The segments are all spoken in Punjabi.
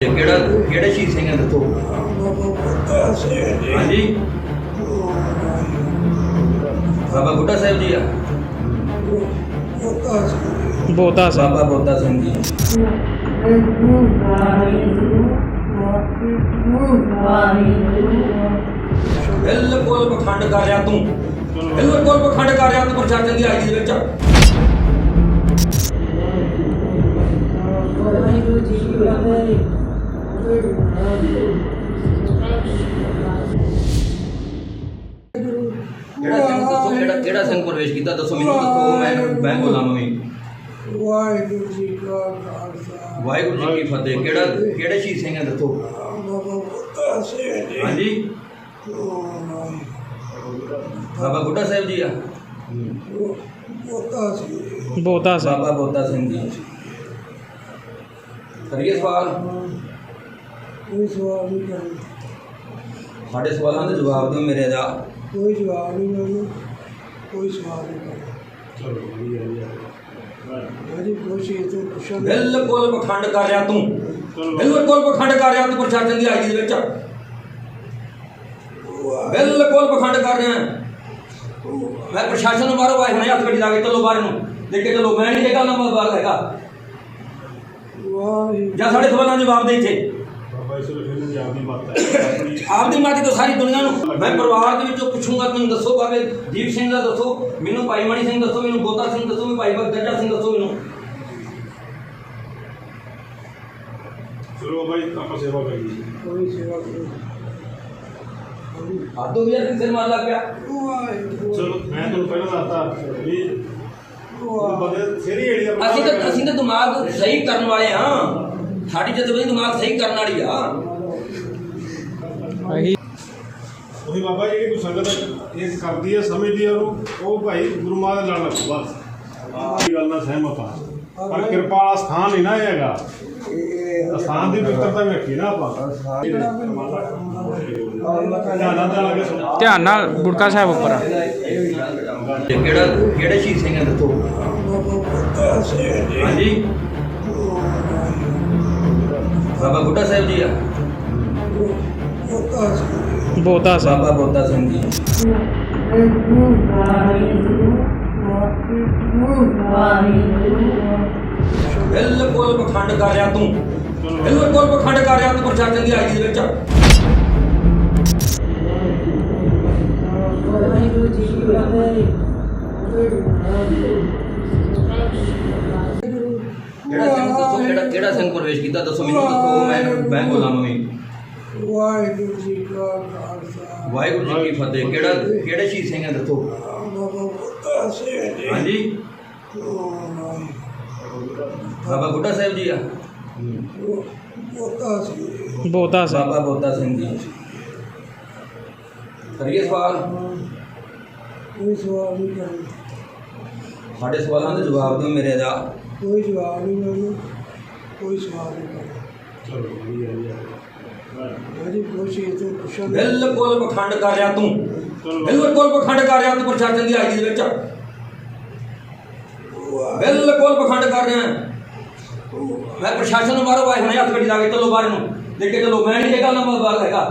ਇਹ ਕਿਹੜਾ ਕਿਹੜੇ ਸ਼ਹੀਦ ਸਿੰਘ ਹੈ ਦੱਸੋ ਹਾਂਜੀ। ਬਾਬਾ ਬੁੱਢਾ ਸਾਹਿਬ ਜੀ ਆ। ਬੋਤਾ ਸਾਹਿਬ ਬਾਬਾ ਬੋਤਾ ਸਿੰਘ ਜੀ। ਬਿਲਕੁਲ ਪਖੰਡ ਕਰ ਰਿਹਾ ਤੂੰ। ਬਿਲਕੁਲ ਪਖੰਡ ਕਰ ਰਿਹਾ ਤੂੰ ਪ੍ਰਸ਼ਾਸਨ ਦੀ ਆਈ ਦੇ ਵਿੱਚ। ਕਿਹੜਾ ਸਿੰਘ ਦੱਸੋ ਕਿਹੜਾ ਕਿਹੜਾ ਸਿੰਘ ਪ੍ਰਵੇਸ਼ ਕੀਤਾ ਦੱਸੋ ਮੈਨੂੰ ਦੱਸੋ ਮੈਂ ਮੈਂ ਗੁਲਾਮ ਵੀ ਵਾਹਿਗੁਰੂ ਜੀ ਕਾ ਖਾਲਸਾ ਵਾਹਿਗੁਰੂ ਜੀ ਕੀ ਫਤਿਹ ਕਿਹੜਾ ਕਿਹੜੇ ਸ਼ਹੀਦ ਸਿੰਘ ਹੈ ਦੱਸੋ ਬਾਬਾ ਬੁੱਢਾ ਸਿੰਘ ਜੀ ਹਾਂਜੀ ਬਾਬਾ ਬੁੱਢਾ ਸਾਹਿਬ ਜੀ ਆ ਬੁੱਢਾ ਸਿੰਘ ਬੋਤਾ ਸਾਹਿਬ ਬਾਬਾ ਬੋਤਾ ਸਿੰਘ ਜੀ ਕਰੀਏ ਸਵਾਲ ਕੋਈ ਸਵਾਲ ਨਹੀਂ ਕਰਨਾ ਸਾਡੇ ਸਵਾਲਾਂ ਦੇ ਜਵਾਬ ਦਿਓ ਮੇਰੇ ਦਾ। ਕੋਈ ਜਵਾਬ ਨਹੀਂ ਮੈਨੂੰ ਕੋਈ ਸਵਾਲ ਨਹੀਂ ਤੋਂ ਪੁੱਛਣ ਬਿਲਕੁਲ ਪਖੰਡ ਕਰ ਰਿਹਾ ਤੂੰ। ਬਿਲਕੁਲ ਪਖੰਡ ਕਰ ਰਿਹਾ ਤੂੰ ਪ੍ਰਸ਼ਾਸਨ ਦੀ ਆਈ ਦੇ ਵਿੱਚ। ਬਿਲਕੁਲ ਪਖੰਡ ਕਰ ਰਿਹਾ। ਮੈਂ ਪ੍ਰਸ਼ਾਸਨ ਨੂੰ ਬਾਹਰੋਂ ਆਏ ਹੁਣੇ ਹੱਥ ਗੱਡੀ ਲਾ ਕੇ ਚਲੋ ਬਾਹਰ ਨੂੰ। ਲੈ ਕੇ ਚਲੋ। ਮੈਂ ਨਹੀਂ ਇਹ ਗੱਲ ਨਾ ਬਾਹਰ ਹੈਗਾ। ਜਾਂ ਸਾਡੇ ਸਵਾਲਾਂ ਦੇ ਜਵਾਬ ਦੇ ਇੱਥੇ। ਆਪਦੀ ਮਾਤੀ ਤੋਂ ਸਾਰੀ ਦੁਨੀਆ ਨੂੰ ਮੈਂ ਪਰਿਵਾਰ ਦੇ ਵਿੱਚੋਂ ਪੁੱਛੂੰਗਾ ਤੁਸੀਂ ਦੱਸੋ ਬਾਬੇ ਦੀਪ ਸਿੰਘ ਦਾ ਦੱਸੋ ਮੈਨੂੰ ਭਾਈ ਮਣੀ ਸਿੰਘ ਦੱਸੋ ਮੈਨੂੰ ਬੋਤਾ ਸਿੰਘ ਦੱਸੋ ਮੈਨੂੰ ਭਾਈ ਬਗਜਾ ਸਿੰਘ ਦੱਸੋ ਮੈਨੂੰ। ਚਲੋ ਬਾਈ ਆਪਾਂ ਸੇਵਾ ਕਰੀਏ ਕੋਈ ਸੇਵਾ ਕਰੋ ਆਦੋ ਵੀ ਯਾਰ ਸਿਰ ਮਾਰ ਲੱਗ ਗਿਆ ਚਲੋ ਮੈਂ ਤੁਹਾਨੂੰ ਪਹਿਲਾਂ ਦੱਸਤਾ ਵੀ ਬੰਦੇ ਸੇਰੀ ਏੜੀ ਦਾ ਅਸੀਂ ਤਾਂ ਅਸੀਂ ਤਾਂ ਦਿਮਾਗ ਸਹੀ ਕਰਨ ਵਾਲੇ ਹਾਂ। ਸਾਡੀ ਜਦ ਦਿਮਾਗ ਸਹੀ ਕਰਨ ਵਾਲੀ ਆ। ਅਹੀ ਉਹੀ ਬਾਬਾ ਜਿਹੜੀ ਕੋਈ ਸੰਗਤ ਇਹ ਕਰਦੀ ਹੈ ਸਮਝਦੀ ਹੈ ਉਹਨੂੰ ਉਹ ਭਾਈ ਗੁਰੂ ਮਹਾਰਾਜ ਨਾਲ ਲੱਗੋ ਬਸ। ਆਹ ਗੱਲ ਨਾਲ ਸਹਿਮਤ ਆ। ਪਰ ਕਿਰਪਾ ਵਾਲਾ ਸਥਾਨ ਨਹੀਂ ਨਾ ਇਹ ਹੈਗਾ। ਇਹ ਸਥਾਨ ਦੀ ਪਵਿੱਤਰਤਾ ਵੇਖੀ ਨਾ ਆਪਾਂ। ਧਿਆਨ ਨਾਲ ਗੁਟਕਾ ਸਾਹਿਬ ਉੱਪਰ ਆ। ਕਿਹੜਾ ਕਿਹੜੇ ਸਿੰਘ ਹੈ ਦੱਸੋ? ਹਾਂਜੀ। ਬਾਬਾ ਬੁੱਢਾ ਸਾਹਿਬ ਜੀ ਆ। ਬੋਤਾ ਸਾਹਿਬ। ਬਾਬਾ ਬੋਤਾ ਸਿੰਘ ਜੀ। ਬਿਲਕੁਲ ਪਖੰਡ ਕਰ ਰਿਹਾ ਤੂੰ। ਬਿਲਕੁਲ ਪਖੰਡ ਕਰ ਰਿਹਾ ਤੂੰ ਪ੍ਰਸ਼ਾਸਨ ਦੀ ਆਈ ਦੇ ਵਿੱਚ ਦੱਸੋ ਕਿਹੜਾ ਕਿਹੜਾ ਸਿੰਘ ਪ੍ਰਵੇਸ਼ ਕੀਤਾ? ਦੱਸੋ ਮੈਨੂੰ ਦੱਸੋ ਮੈਂ ਮੈਂ ਗੁਲਾਮ ਵੀ ਵਾਹਿਗੁਰੂ ਜੀ ਕਾ ਖਾਲਸਾ। ਵਾਹਿਗੁਰੂ ਜੀ ਕੀ ਫਤਿਹ। ਕਿਹੜਾ ਕਿਹੜੇ ਸ਼ਹੀਦ ਸਿੰਘ ਹੈ ਦੱਸੋ? ਬਾਬਾ ਬੁੱਢਾ ਸਿੰਘ ਜੀ। ਹਾਂਜੀ। ਬਾਬਾ ਬੁੱਢਾ ਸਾਹਿਬ ਜੀ ਆ? ਬੁੱਢਾ ਸਿੰਘ ਬੋਤਾ ਸਾਹਿਬ। ਬਾਬਾ ਬੋਤਾ ਸਿੰਘ ਜੀ। ਕਰੀਏ ਸਵਾਲ? ਕੋਈ ਸਵਾਲ ਨਹੀਂ ਕਰਨਾ। ਸਾਡੇ ਸਵਾਲਾਂ ਦੇ ਜਵਾਬ ਦਿਓ ਮੇਰੇ ਦਾ। ਕੋਈ ਜਵਾਬ ਨਹੀਂ ਮੈਨੂੰ ਕੋਈ ਸਵਾਲ ਨਹੀਂ ਕਰਨਾ ਚਲੋ ਵਧੀਆ ਵਧੀਆ। ਮੇਰੀ ਕੋਸ਼ਿਸ਼ ਤੋਂ ਪੁੱਛਣ ਬਿਲਕੁਲ ਪਖੰਡ ਕਰ ਰਿਹਾ ਤੂੰ। ਬਿਲਕੁਲ ਪਖੰਡ ਕਰ ਰਿਹਾ ਤੂੰ ਪ੍ਰਸ਼ਾਸਨ ਦੀ ਆਈ ਦੇ ਵਿੱਚ। ਬਿਲਕੁਲ ਪਖੰਡ ਕਰ ਰਿਹਾ। ਮੈਂ ਪ੍ਰਸ਼ਾਸਨ ਨੂੰ ਬਾਹਰੋਂ ਆਏ ਹੁਣੇ ਹੱਥ ਗੱਡੀ ਲਾ ਕੇ ਚਲੋ ਬਾਹਰ ਨੂੰ। ਲੈ ਕੇ ਚਲੋ। ਮੈਂ ਨਹੀਂ ਇਹ ਗੱਲ ਨਾ ਬਾਹਰ ਹੈਗਾ।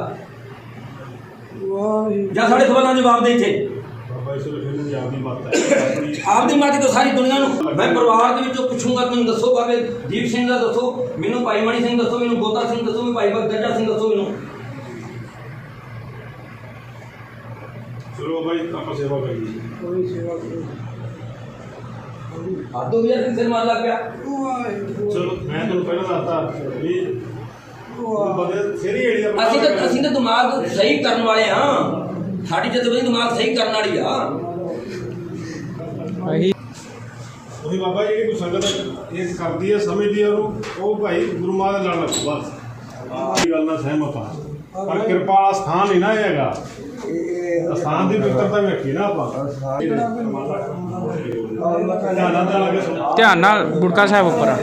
ਵਾਹਿਗੁਰੂ ਜਾਂ ਸਾਡੇ ਸਵਾਲਾਂ ਦੇ ਜਵਾਬ ਦੇ ਇੱਥੇ। ਵੇਲੇ ਫਿਰ ਪੰਜਾਬ ਦੀ ਬਾਤ ਹੈ। ਆਪਦੀ ਮਾਤੀ ਤੋਂ ਸਾਰੀ ਦੁਨੀਆ ਨੂੰ। ਮੈਂ ਪਰਿਵਾਰ ਦੇ ਵਿੱਚੋਂ ਪੁੱਛੂੰਗਾ ਤੁਸੀਂ ਦੱਸੋ ਬਾਬੇ ਦੀਪ ਸਿੰਘ ਦਾ ਦੱਸੋ ਮੈਨੂੰ ਭਾਈ ਮਣੀ ਸਿੰਘ ਦੱਸੋ ਮੈਨੂੰ ਬੋਤਾ ਸਿੰਘ ਦੱਸੋ ਮੈਨੂੰ ਭਾਈ ਬਗਜਾ ਸਿੰਘ ਦੱਸੋ ਮੈਨੂੰ। ਚਲੋ ਬਾਈ ਆਪਾਂ ਸੇਵਾ ਕਰੀਏ। ਕੋਈ ਸੇਵਾ ਕਰੋ ਆਦੋ ਵੀ ਯਾਰ ਸਿਰ ਮਾਰ ਲੱਗ ਗਿਆ। ਚਲੋ ਮੈਂ ਤੁਹਾਨੂੰ ਪਹਿਲਾਂ ਦੱਸਤਾ ਵੀ ਬੰਦੇ ਸੇਰੀ ਏੜੀ ਦਾ ਅਸੀਂ ਤਾਂ ਅਸੀਂ ਤਾਂ ਦਿਮਾਗ ਸਹੀ ਕਰਨ ਵਾਲੇ ਹਾਂ। ਸਾਡੀ ਜਦ ਦਿਮਾਗ ਸਹੀ ਕਰਨ ਵਾਲੀ ਆ। ਅਹੀ ਉਹੀ ਬਾਬਾ ਜਿਹੜੀ ਕੋਈ ਸੰਗਤ ਇਹ ਕਰਦੀ ਹੈ ਸਮਝਦੀ ਹੈ ਉਹ ਭਾਈ ਗੁਰੂ ਮਹਾਰਾਜ ਦੇ ਨਾਲ ਲੱਗੋ ਬਸ। ਆਹ ਗੱਲ ਨਾਲ ਸਹਿਮਤ ਆ। ਪਰ ਕਿਰਪਾ ਵਾਲਾ ਸਥਾਨ ਨਹੀਂ ਨਾ ਇਹ ਹੈਗਾ। ਇਹ ਸਥਾਨ ਦੀ ਪਵਿੱਤਰਤਾ ਵੇਖੀ ਨਾ ਆਪਾਂ। ਧਿਆਨ ਨਾਲ ਗੁਟਕਾ ਸਾਹਿਬ ਉੱਪਰ ਆ।